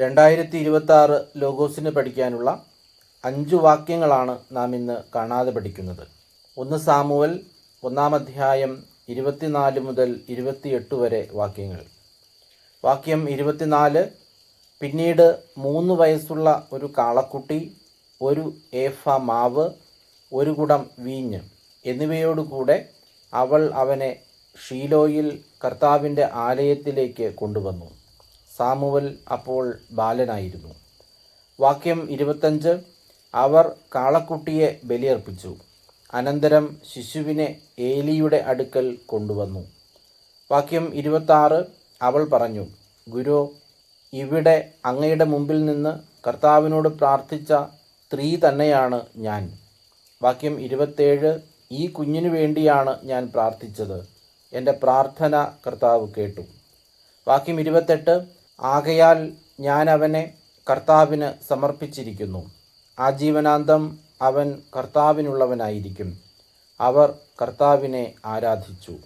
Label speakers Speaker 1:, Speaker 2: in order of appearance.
Speaker 1: രണ്ടായിരത്തി ഇരുപത്തി ആറ് ലോഗോസിന് പഠിക്കാനുള്ള അഞ്ച് വാക്യങ്ങളാണ് നാം ഇന്ന് കാണാതെ പഠിക്കുന്നത്. ഒന്ന് സാമുവൽ ഒന്നാം അധ്യായം ഇരുപത്തിനാല് മുതൽ ഇരുപത്തിയെട്ട് വരെ വാക്യങ്ങൾ. വാക്യം ഇരുപത്തിനാല് പിന്നീട് മൂന്ന് വയസ്സുള്ള ഒരു കാളക്കുട്ടി ഒരു ഏഫ മാവ് ഒരു കുടം വീഞ്ഞ് എന്നിവയോടുകൂടെ അവൾ അവനെ ഷീലോയിൽ കർത്താവിന്റെ ആലയത്തിലേക്ക് കൊണ്ടുവന്നു. സാമുവൽ അപ്പോൾ ബാലനായിരുന്നു. വാക്യം ഇരുപത്തഞ്ച് അവർ കാളക്കുട്ടിയെ ബലിയർപ്പിച്ചു. അനന്തരം ശിശുവിനെ ഏലിയുടെ അടുക്കൽ കൊണ്ടുവന്നു. വാക്യം ഇരുപത്താറ് അവൾ പറഞ്ഞു ഗുരു ഇവിടെ അങ്ങയുടെ മുമ്പിൽ നിന്ന് കർത്താവിനോട് പ്രാർത്ഥിച്ച സ്ത്രീ തന്നെയാണ് ഞാൻ. വാക്യം ഇരുപത്തേഴ് ഈ കുഞ്ഞിനു വേണ്ടിയാണ് ഞാൻ പ്രാർത്ഥിച്ചത്. എന്റെ പ്രാർത്ഥന കർത്താവ് കേട്ടു. വാക്യം ഇരുപത്തെട്ട് ആകയാൽ ഞാൻ അവനെ കർത്താവിന് സമർപ്പിച്ചിരിക്കുന്നു. ആജീവനാന്തം അവൻ കർത്താവിനുള്ളവനായിരിക്കും. അവർ കർത്താവിനെ ആരാധിച്ചു.